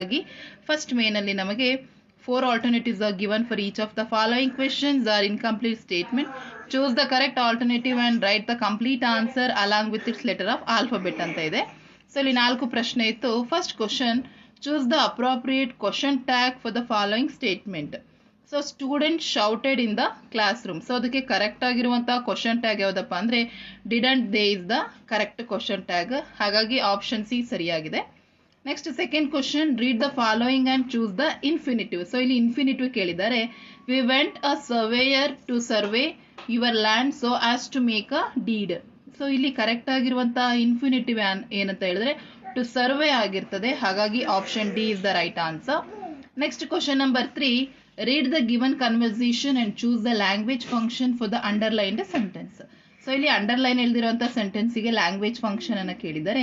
ಹಾಗಾಗಿ ಫಸ್ಟ್ ಮೇನಲ್ಲಿ ನಮಗೆ four alternatives are given for each of the following questions are incomplete statement choose the correct alternative and write the complete answer along with its letter of alphabet ಅಂತ ಇದೆ. So ಇಲ್ಲಿ ನಾಲ್ಕು ಪ್ರಶ್ನೆ ಇತ್ತು. First question choose the appropriate question tag for the following statement so student shouted in the classroom so ಅದಕ್ಕೆ correct ಆಗಿರುವಂತಹ question tag ಯಾವುದಪ್ಪ ಅಂದರೆ didn't they is the correct question tag ಹಾಗಾಗಿ ಆಪ್ಷನ್ ಸಿ ಸರಿಯಾಗಿದೆ. Next second question read the following and choose the infinitive so ಇಲ್ಲಿ infinitive ಕೇಳಿದ್ದಾರೆ. We went a surveyor to survey your land so as to make a deed so ಇಲ್ಲಿ correct ಆಗಿರುವಂತಹ infinitive ಏನಂತ ಹೇಳಿದ್ರೆ to survey ಆಗಿರ್ತದೆ. ಹಾಗಾಗಿ option D is the right answer next question number three read the given conversation and choose the language function for the underlined sentence so ಇಲ್ಲಿ underline ಎಳ್ದಿರುವಂತಹ ಸೆಂಟೆನ್ಸಿಗೆ language function ಅನ್ನು ಕೇಳಿದ್ದಾರೆ.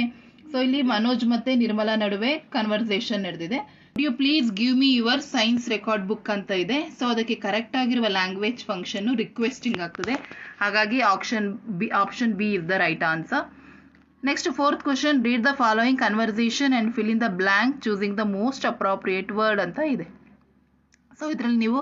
ಸೊ ಇಲ್ಲಿ ಮನೋಜ್ ಮತ್ತೆ ನಿರ್ಮಲಾ ನಡುವೆ ಕನ್ವರ್ಸೇಷನ್ ನಡೆದಿದೆ. You please give me your science record book ಅಂತ ಇದೆ. ಸೊ ಅದಕ್ಕೆ ಕರೆಕ್ಟ್ ಆಗಿರುವ ಲ್ಯಾಂಗ್ವೇಜ್ ಫಂಕ್ಷನ್ ರಿಕ್ವೆಸ್ಟಿಂಗ್ ಆಗ್ತದೆ. ಹಾಗಾಗಿ option B option B is the right answer next fourth question read the following conversation and fill in the blank choosing the most appropriate word ಅಂತ ಇದೆ. So ಇದರಲ್ಲಿ ನೀವು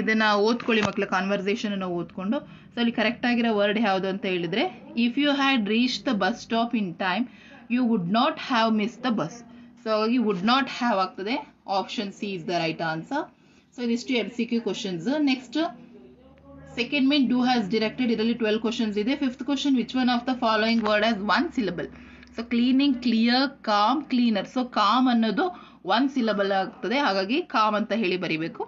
ಇದನ್ನು ಓದ್ಕೊಳ್ಳಿ ಮಕ್ಕಳ ಕಾನ್ವರ್ಸೇಷನ್ ಅನ್ನು ಓದ್ಕೊಂಡು. ಸೊ ಅಲ್ಲಿ ಕರೆಕ್ಟ್ ಆಗಿರೋ ವರ್ಡ್ ಯಾವುದು ಅಂತ ಹೇಳಿದ್ರೆ if you had reach the bus stop in time you would not have miss the bus so ಹಾಗಾಗಿ ವುಡ್ ನಾಟ್ ಹ್ಯಾವ್ ಆಗ್ತದೆ. Option C is the right answer so ಇದಿಷ್ಟು M C Q questions next second mean do has directed ಇದರಲ್ಲಿ twelve questions ಇದೆ. Fifth question which one of the following word has one syllable so cleaning clear calm cleaner so calm ಅನ್ನೋದು one syllable ಆಗ್ತದೆ. ಹಾಗಾಗಿ calm ಅಂತ ಹೇಳಿ ಬರಿಬೇಕು.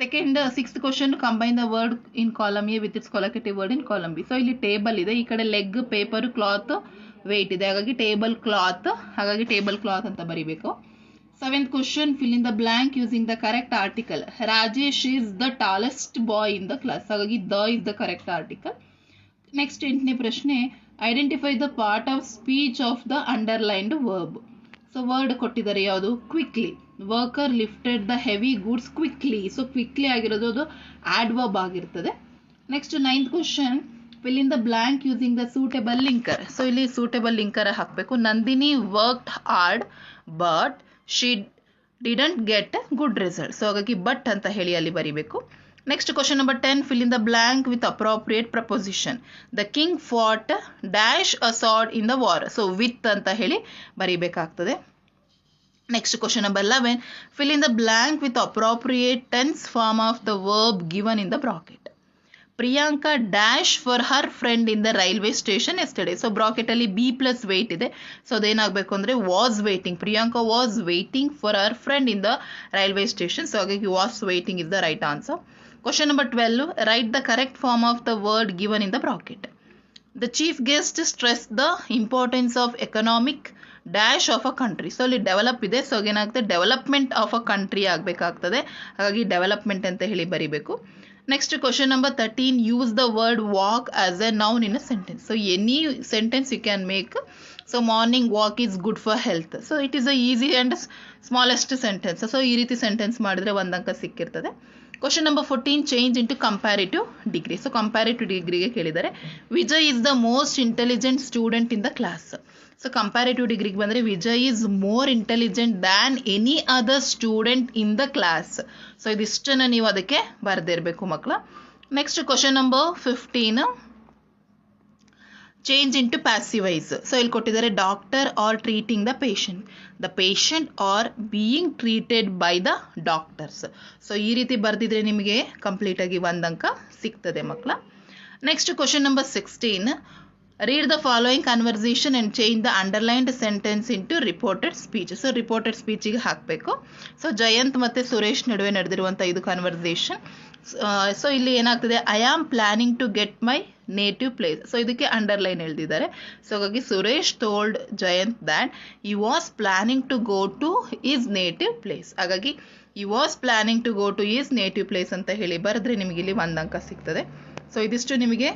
Second sixth question combine the word in column A with its collective word in column so ಇಲ್ಲಿ table ಇದೆ. ಈ ಕಡೆ ಲೆಗ್ ಪೇಪರ್ ಕ್ಲಾತ್ ವೆಯ್ಟ್ ಇದೆ. ಹಾಗಾಗಿ ಟೇಬಲ್ ಕ್ಲಾತ್ ಹಾಗಾಗಿ ಟೇಬಲ್ ಕ್ಲಾತ್ ಅಂತ ಬರಿಬೇಕು. Seventh question fill in the blank using the correct article Rajesh is the tallest boy in the class ಹಾಗಾಗಿ the is the correct article next ಎಂಟನೇ ಪ್ರಶ್ನೆ identify the part of speech of the underlined verb so word ಕೊಟ್ಟಿದ್ದಾರೆ ಯಾವುದು? Quickly worker lifted the heavy goods quickly so quickly ಆಗಿರೋದು ಅದು adverb ಆಗಿರ್ತದೆ. Next ninth question fill in the blank using the suitable linker so ಇಲ್ಲಿ suitable linker ಹಾಕಬೇಕು. Nandini worked hard but she didn't get good result so ಹಾಗಾಗಿ but ಅಂತ ಹೇಳಿ ಅಲ್ಲಿ ಬರಿಬೇಕು. Next question number ten fill in the blank with appropriate preposition the king fought dash a sword in the war so with ಅಂತ ಹೇಳಿ ಬರೀಬೇಕಾಗ್ತದೆ. Next question number eleven fill in the blank with appropriate tense form of the verb given in the bracket Priyanka dash for her friend in the railway station yesterday so ಬ್ರಾಕೆಟಲ್ಲಿ be plus wait ಇದೆ. So ಅದೇನಾಗಬೇಕು ಅಂದರೆ was waiting Priyanka was waiting for her friend in the railway station so ಹಾಗಾಗಿ was waiting is the right answer question number twelve write the correct form of the word given in the bracket the chief guest stress the importance of economic dash of a country so ಅಲ್ಲಿ develop ಇದೆ. So ಏನಾಗುತ್ತೆ? Development of a country ಆಗಬೇಕಾಗ್ತದೆ. ಹಾಗಾಗಿ development ಅಂತ ಹೇಳಿ ಬರಿಬೇಕು. Next question number thirteen use the word walk as a noun in a sentence so any sentence you can make so morning walk is good for health so it is a easy and smallest sentence so ಈ ರೀತಿ sentence ಮಾಡಿದ್ರೆ ಒಂದು ಅಂಕ ಸಿಕ್ಕಿರ್ತದೆ. Question number fourteen change into comparative degree so comparative ಡಿಗ್ರಿಗೆ ಕೇಳಿದ್ದಾರೆ. Vijay is the most intelligent student in the class so comparative ಡಿಗ್ರಿಗೆ ಬಂದರೆ Vijay is more intelligent than any other student in the class so ಇದಿಷ್ಟನ್ನು ನೀವು ಅದಕ್ಕೆ ಬರೆದಿರಬೇಕು ಮಕ್ಕಳ. Next question number fifteen change into passivise so ಇಲ್ಲಿ ಕೊಟ್ಟಿದ್ದಾರೆ doctor are treating the patient the patient are being treated by the doctors so ಈ ರೀತಿ ಬರೆದಿದ್ರೆ ನಿಮಗೆ ಕಂಪ್ಲೀಟಾಗಿ ಒಂದು ಅಂಕ ಸಿಗ್ತದೆ ಮಕ್ಕಳ next question number sixteen read the following conversation and change the underlined sentence into reported speech so reported ಸ್ಪೀಚಿಗೆ ಹಾಕಬೇಕು. ಸೊ ಜಯಂತ್ ಮತ್ತು ಸುರೇಶ್ ನಡುವೆ ನಡೆದಿರುವಂಥ ಇದು ಕನ್ವರ್ಸೇಷನ್ ಸೊ ಇಲ್ಲಿ ಏನಾಗ್ತದೆ? I am planning to get my native place so ಇದಕ್ಕೆ ಅಂಡರ್ಲೈನ್ ಎಳ್ದಿದ್ದಾರೆ so ಹಾಗಾಗಿ Suresh told Jayanth that he was planning to go to his native place ಹಾಗಾಗಿ he was planning to go to his native place ಅಂತ ಹೇಳಿ ಬರೆದ್ರೆ ನಿಮಗೆ ಇಲ್ಲಿ ಒಂದು ಅಂಕ ಸಿಗ್ತದೆ. ಸೊ ಇದಿಷ್ಟು ನಿಮಗೆ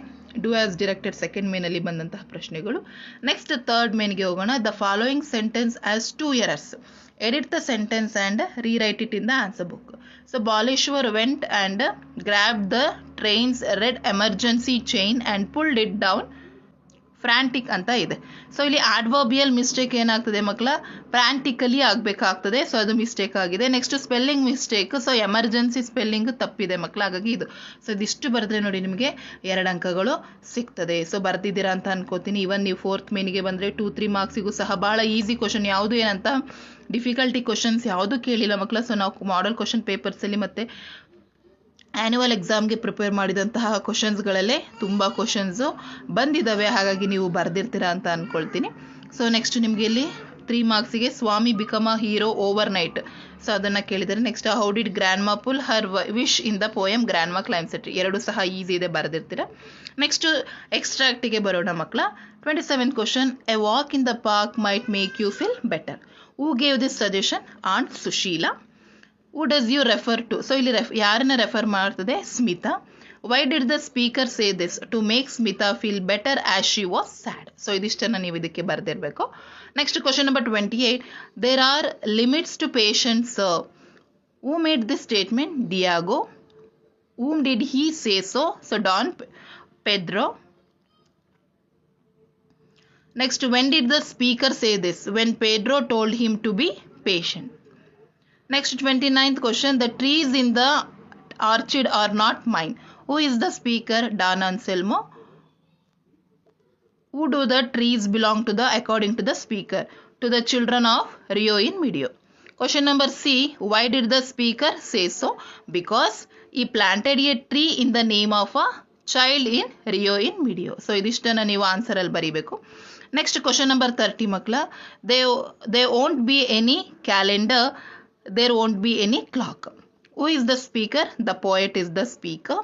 ಡೂ ಆಸ್ ಡಿರೆಕ್ಟೆಡ್ ಸೆಕೆಂಡ್ ಮೇನಲ್ಲಿ ಬಂದಂತಹ ಪ್ರಶ್ನೆಗಳು. ನೆಕ್ಸ್ಟ್ ಥರ್ಡ್ ಮೇನ್ಗೆ ಹೋಗೋಣ. The following sentence has two errors edit the sentence and rewrite it in the answer book so Baleshwar went and grab the trains red emergency chain and pulled it down frantic ಅಂತ ಇದೆ. So ಇಲ್ಲಿ adverbial mistake ಏನಾಗ್ತದೆ ಮಕ್ಕಳ? Frantically ಆಗಬೇಕಾಗ್ತದೆ. So ಅದು mistake ಆಗಿದೆ. Next spelling mistake so emergency spelling ತಪ್ಪಿದೆ ಮಕ್ಕಳ. ಹಾಗಾಗಿ ಇದು. ಸೊ ಇದಿಷ್ಟು ಬರೆದ್ರೆ ನೋಡಿ ನಿಮಗೆ ಎರಡು ಅಂಕಗಳು ಸಿಗ್ತದೆ. ಸೊ ಬರ್ದಿದ್ದೀರಾ ಅಂತ ಅನ್ಕೋತೀನಿ. ಇವನ್ ನೀವು ಫೋರ್ತ್ ಮೇನಿಗೆ ಬಂದರೆ ಟೂ ತ್ರೀ ಮಾರ್ಕ್ಸಿಗೂ ಸಹ ಭಾಳ ಈಸಿ ಕ್ವಶನ್ ಯಾವುದು ಏನಂತ ಡಿಫಿಕಲ್ಟಿ ಕ್ವಶನ್ಸ್ ಯಾವುದು ಕೇಳಿಲ್ಲ ಮಕ್ಕಳ. ಸೊ ನಾವು ಮಾಡೆಲ್ ಕ್ವಶನ್ ಪೇಪರ್ಸಲ್ಲಿ ಮತ್ತು ಆ್ಯನ್ಯುವಲ್ ಎಕ್ಸಾಮ್ಗೆ ಪ್ರಿಪೇರ್ ಮಾಡಿದಂತಹ ಕ್ವಶನ್ಸ್ಗಳಲ್ಲೇ ತುಂಬ ಕ್ವಶನ್ಸು ಬಂದಿದ್ದಾವೆ ಹಾಗಾಗಿ ನೀವು ಬರೆದಿರ್ತೀರಾ ಅಂತ ಅಂದ್ಕೊಳ್ತೀನಿ ಸೊ ನೆಕ್ಸ್ಟ್ ನಿಮಗೆ ಇಲ್ಲಿ three ಮಾರ್ಕ್ಸಿಗೆ Swami become a hero overnight so ಅದನ್ನು ಕೇಳಿದರೆ next how did grandma pull her wish in the poem grandma claim set ಎರಡು ಸಹ ಈಸಿ ಇದೆ ಬರೆದಿರ್ತೀರ. ನೆಕ್ಸ್ಟ್ ಎಕ್ಸ್ಟ್ರಾಕ್ಟಿಗೆ ಬರೋಣ ಮಕ್ಕಳ. Twenty seventh question a walk in the park might make you feel better who gave this suggestion aunt Sushila who does you refer to so ಇಲ್ಲಿ ref ಯಾರನ್ನ refer ಮಾಡ್ತದೆ? Smita why did the speaker say this to make Smita feel better as she was sad so ಇದಿಷ್ಟನ್ನು ನೀವು ಇದಕ್ಕೆ ಬರೆದಿರಬೇಕು. Next question number twenty eight there are limits to patience who made this statement Diego whom did he say so? So, don P- pedro. Next, when did the speaker say this? When pedro told him to be patient. next 29th question the trees in the orchard are not mine who is the speaker don anselmo who do the trees belong to the according to the speaker to the children of rio in medio question number c why did the speaker say so because he planted a tree in the name of a child in rio in medio so ಇದಿಷ್ಟನ್ನು ನೀವು answer ಅಲ್ಲಿ ಬರೀಬೇಕು next question number thirty ಮಕ್ಕಳ there there won't be any calendar There won't be any clock who is the speaker the poet is the speaker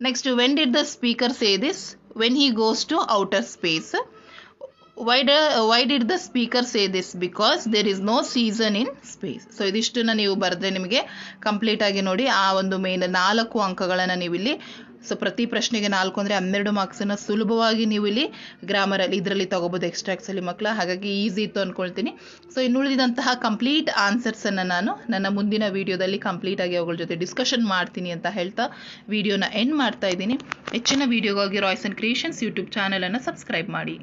Next, when did the speaker say this? When he goes to outer space. Why, do, why did the speaker say this? Because there is no season in space. So ಇದಿಷ್ಟನ್ನ ನೀವು ಬರೆದ್ರೆ ನಿಮಗೆ complete ಆಗಿ ನೋಡಿ ಆ ಒಂದು main ನಾಲ್ಕು ಅಂಕಗಳನ್ನು ನೀವು ಇಲ್ಲಿ ಸೊ ಪ್ರತಿ ಪ್ರಶ್ನೆಗೆ ನಾಲ್ಕು ಅಂದರೆ ಹನ್ನೆರಡು ಮಾರ್ಕ್ಸನ್ನು ಸುಲಭವಾಗಿ ನೀವು ಇಲ್ಲಿ ಗ್ರಾಮರಲ್ಲಿ ಇದರಲ್ಲಿ ತಗೋಬೋದು ಎಕ್ಸ್ಟ್ರಾಕ್ಸಲ್ಲಿ ಮಕ್ಕಳ. ಹಾಗಾಗಿ ಈಸಿ ಇತ್ತು ಅಂದ್ಕೊಳ್ತೀನಿ ಸೊ ಇನ್ನುಳಿದಂತಹ ಕಂಪ್ಲೀಟ್ ಆನ್ಸರ್ಸನ್ನು ನಾನು ನನ್ನ ಮುಂದಿನ ವೀಡಿಯೋದಲ್ಲಿ ಕಂಪ್ಲೀಟಾಗಿ ಅವುಗಳ ಜೊತೆ ಡಿಸ್ಕಷನ್ ಮಾಡ್ತೀನಿ ಅಂತ ಹೇಳ್ತಾ ವಿಡಿಯೋನ ಎಂಡ್ ಮಾಡ್ತಾ ಇದ್ದೀನಿ. ಹೆಚ್ಚಿನ ವೀಡಿಯೋಗಾಗಿ ರಾಯ್ಸ್ ಆ್ಯಂಡ್ ಕ್ರಿಯೇಷನ್ಸ್ ಯೂಟ್ಯೂಬ್ ಚಾನಲನ್ನು ಸಬ್ಸ್ಕ್ರೈಬ್ ಮಾಡಿ.